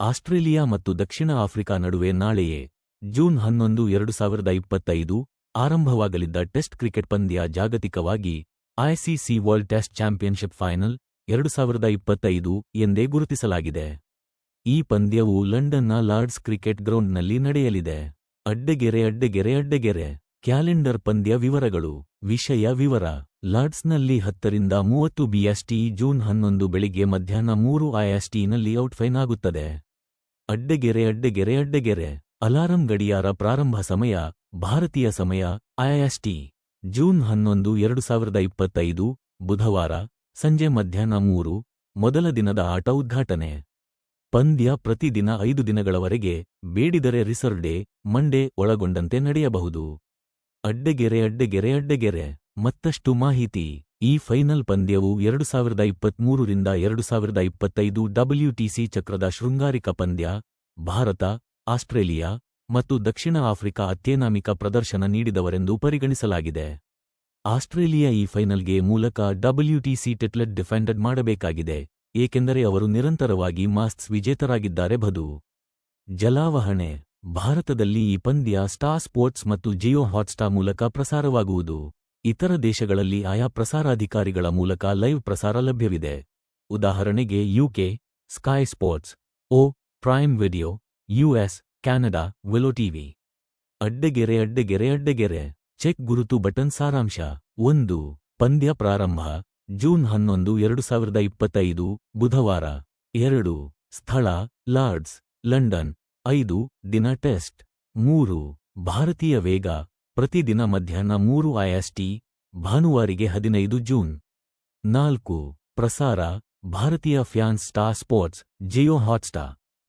Australia ಮತ್ತು ದಕ್ಷಿಣ Africa ನಡುವೆ ನಾಳೆಯೇ ಜೂನ್ ಹನ್ನೊಂದು, ಎರಡು ಸಾವಿರದ ಇಪ್ಪತ್ತೈದು ಆರಂಭವಾಗಲಿದ್ದ ಟೆಸ್ಟ್ ಕ್ರಿಕೆಟ್ ಪಂದ್ಯ ಜಾಗತಿಕವಾಗಿ ICC world test championship final ಎರಡು ಸಾವಿರದ ಇಪ್ಪತ್ತೈದು ಎಂದೇ ಗುರುತಿಸಲಾಗಿದೆ. ಈ ಪಂದ್ಯವು ಲಂಡನ್ನ ಲಾರ್ಡ್ಸ್ ಕ್ರಿಕೆಟ್ ಗ್ರೌಂಡ್ನಲ್ಲಿ ನಡೆಯಲಿದೆ. ಅಡ್ಡಗೆರೆ ಅಡ್ಡಗೆರೆ ಅಡ್ಡಗೆರೆ. ಕ್ಯಾಲೆಂಡರ್ ಪಂದ್ಯ ವಿವರಗಳು. ವಿಷಯ ವಿವರ. ಲಾರ್ಡ್ಸ್ನಲ್ಲಿ ಹತ್ತರಿಂದ ಮೂವತ್ತು ಬಿಎಸ್ಟಿ ಜೂನ್ ಹನ್ನೊಂದು ಬೆಳಿಗ್ಗೆ ಮಧ್ಯಾಹ್ನ ಮೂರು ಐಎಸ್ಟಿನಲ್ಲಿ ಔಟ್ಫೈನ್ ಆಗುತ್ತದೆ. ಅಡ್ಡಗೆರೆ ಅಡ್ಡಗೆರೆ ಅಡ್ಡಗೆರೆ. ಅಲಾರಂ ಗಡಿಯಾರ ಪ್ರಾರಂಭ ಸಮಯ, ಭಾರತೀಯ ಸಮಯ ಐಎಸ್ಟಿ ಜೂನ್ ಹನ್ನೊಂದು, ಎರಡು ಸಾವಿರದ ಇಪ್ಪತ್ತೈದು, ಬುಧವಾರ, ಸಂಜೆ ಮಧ್ಯಾಹ್ನ ಮೂರು, ಮೊದಲ ದಿನದ ಆಟ ಉದ್ಘಾಟನೆ. ಪಂದ್ಯ ಪ್ರತಿದಿನ ಐದು ದಿನಗಳವರೆಗೆ, ಬೇಡಿದರೆ ರಿಸರ್ವ್ ಡೇ, ಮಂಡೇ ಒಳಗೊಂಡಂತೆ ನಡೆಯಬಹುದು. ಅಡ್ಡಗೆರೆ ಅಡ್ಡಗೆರೆ ಅಡ್ಡಗೆರೆ. ಮತ್ತಷ್ಟು ಮಾಹಿತಿ. ಈ ಫೈನಲ್ ಪಂದ್ಯವು ಎರಡು ಸಾವಿರದ ಇಪ್ಪತ್ಮೂರರಿಂದ ಎರಡು ಸಾವಿರದ ಇಪ್ಪತ್ತೈದು ಡಬ್ಲ್ಯೂಟಿಸಿ ಚಕ್ರದ ಶೃಂಗಾರಿಕ ಪಂದ್ಯ, ಭಾರತ, ಆಸ್ಟ್ರೇಲಿಯಾ ಮತ್ತು ದಕ್ಷಿಣ ಆಫ್ರಿಕಾ ಅತ್ಯನಾಮಿಕ ಪ್ರದರ್ಶನ ನೀಡಿದವರೆಂದು ಪರಿಗಣಿಸಲಾಗಿದೆ. ಆಸ್ಟ್ರೇಲಿಯಾ ಈ ಫೈನಲ್ಗೆ ಮೂಲಕ ಡಬ್ಲ್ಯೂಟಿಸಿ ಟೆಟ್ಲೆಟ್ ಡಿಫೆಂಡೆಡ್ ಮಾಡಬೇಕಾಗಿದೆ, ಏಕೆಂದರೆ ಅವರು ನಿರಂತರವಾಗಿ ಮಾಸ್ಟ್ಸ್ ವಿಜೇತರಾಗಿದ್ದಾರೆ ಬದು ಜಲಾವಹಣೆ, ಭಾರತದಲ್ಲಿ ಈ ಪಂದ್ಯ ಸ್ಟಾರ್ ಸ್ಪೋರ್ಟ್ಸ್ ಮತ್ತು ಜಿಯೋ ಹಾಟ್ಸ್ಟಾರ್ ಮೂಲಕ ಪ್ರಸಾರವಾಗುವುದು. ಇತರ ದೇಶಗಳಲ್ಲಿ ಆಯಾ ಪ್ರಸಾರಾಧಿಕಾರಿಗಳ ಮೂಲಕ ಲೈವ್ ಪ್ರಸಾರ ಲಭ್ಯವಿದೆ. ಉದಾಹರಣೆಗೆ ಯುಕೆ ಸ್ಕೈ ಸ್ಪೋರ್ಟ್ಸ್ ಓ Prime Video US Canada Willow TV ಅಡ್ಡಗೆರೆ ಅಡ್ಡಗೆರೆ ಅಡ್ಡಗೆರೆ. ಚೆಕ್ ಗುರುತು ಬಟನ್ ಸಾರಾಂಶ. ಒಂದು, ಪಂದ್ಯ ಪ್ರಾರಂಭ. ಜೂನ್ ಹನ್ನೊಂದು, ಎರಡು ಸಾವಿರದ ಇಪ್ಪತ್ತೈದು, ಬುಧವಾರ. ಎರಡು, ಸ್ಥಳ, ಲಾರ್ಡ್ಸ್, ಲಂಡನ್. ಐದು, ದಿನ ಟೆಸ್ಟ್. ಮೂರು, ಭಾರತೀಯ ವೇಗ. ಪ್ರತಿದಿನ ಮಧ್ಯಾಹ್ನ ಮೂರು ಐಎಸ್ಟಿ ಭಾನುವಾರಿಗೆ ಹದಿನೈದು ಜೂನ್. ನಾಲ್ಕು, ಪ್ರಸಾರ, ಭಾರತೀಯ fan Star Sports, Jio Hotstar.